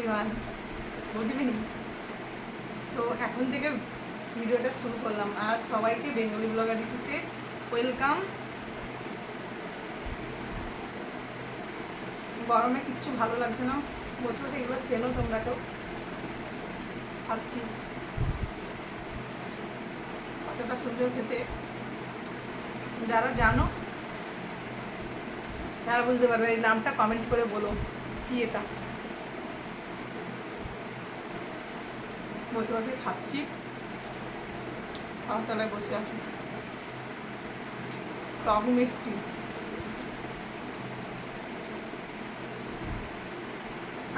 Everyone, good evening. তো এখন থেকে ভিডিওটা শুরু করলাম। আর সবাইকে বেঙ্গলি ব্লগারি থেকে ওয়েলকাম। গরমে কিচ্ছু ভালো লাগছে না। বছর এগুলো চেনো তোমরা তো। ভাবছি কতটা সুন্দর খেতে। যারা জানো, তারা বুঝতে পারবে এই নামটা কমেন্ট করে বলো, কি এটা? বসে বসে খাচ্ছি। খাওয়ার তলায় বসে আছি। টক মিষ্টি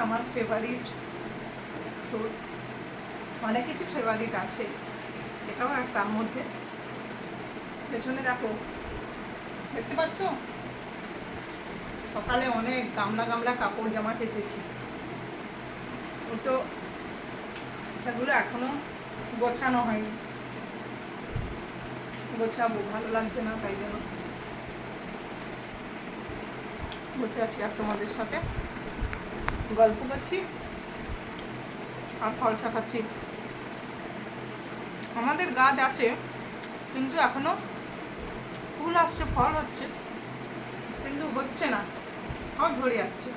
আমার ফেভারিট ফ্রুট অনেক কিছু ফেভারিট আছে। এটাও এক তার মধ্যে। পেছনে দেখো, দেখতে পাচ্ছ? সকালে অনেক গামলা গামলা কাপড় জামা কেচেছি। ও তো সেগুলো এখনও গোছানো হয়নি। গোছাবো, ভালো লাগছে না, তাই জন্য। বসে আছি আর তোমাদের সাথে। গল্প করছি আর ফল শাখাচ্ছি আমাদের গাছ আছে, কিন্তু এখনও ফুল আসছে, ফল হচ্ছে, কিন্তু হচ্ছে না সব ঝরে যাচ্ছে।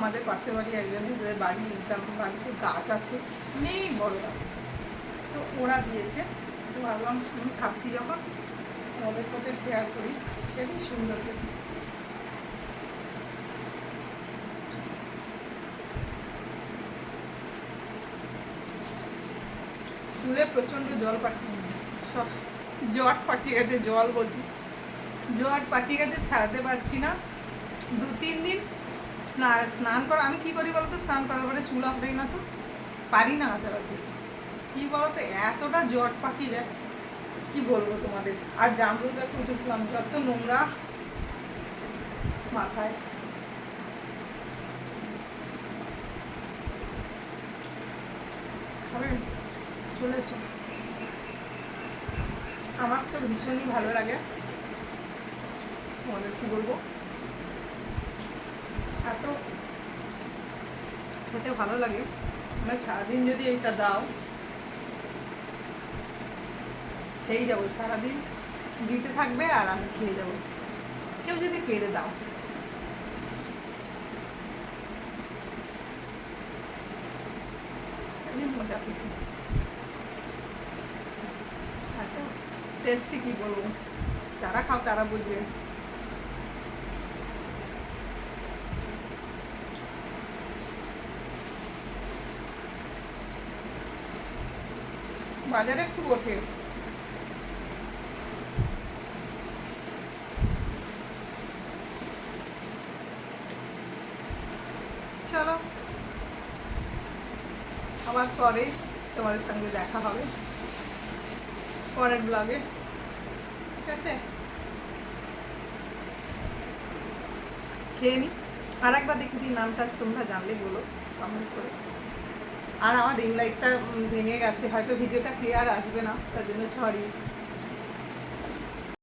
আমাদের পাশের বাড়ি একজনের বাড়ি গ্রাম বাড়িতে গাছ আছে নেই বড় গাছ। তো ওরা দিয়েছে। তো ভাবলাম, আমি খাচ্ছি যখন ওদের সাথে শেয়ার করি খুবই সুন্দর চুলে প্রচণ্ড জল পাঠিয়ে জট পাকিয়ে গেছে, জল বলছি। জট পাকিয়ে গেছে, ছাড়াতে পারছি না। দু তিন দিন স্নান স্নান করা, আমি কী করি বলতো? স্নান করার পরে চুল আঁকড়াই না তো। পারি না আচারাতে কী বলতো? এতটা জট পাকি যায় কি বলব তোমাদের? আর জামরুল গাছে উঠেছিলাম, যত নোংরা মাথায়। চলে আমার তো ভীষণই ভালো লাগে। তোমাদের কি বলব? খেতে ভালো লাগে। মানে সারাদিন যদি এইটা দাও, খেয়েই যাব। সারাদিন দিতে থাকবে আর আমি খেয়ে যাব। কেউ যদি পেরে দাও। মজা খেতে। টেস্টি কি বলব? যারা খাও তারা বুঝবে। বাজারে খুব ওঠে। চলো, আবার পরে তোমাদের সঙ্গে দেখা হবে। পরের ব্লগে ঠিক আছে? খেয়ে নি। আর একবার দেখে দিই নামটা, তোমরা জানলে বলো কমেন্ট করে। আর আমার রিং লাইটটা ভেঙে গেছে। হয়তো ভিডিওটা ক্লিয়ার আসবে না তার জন্য সরি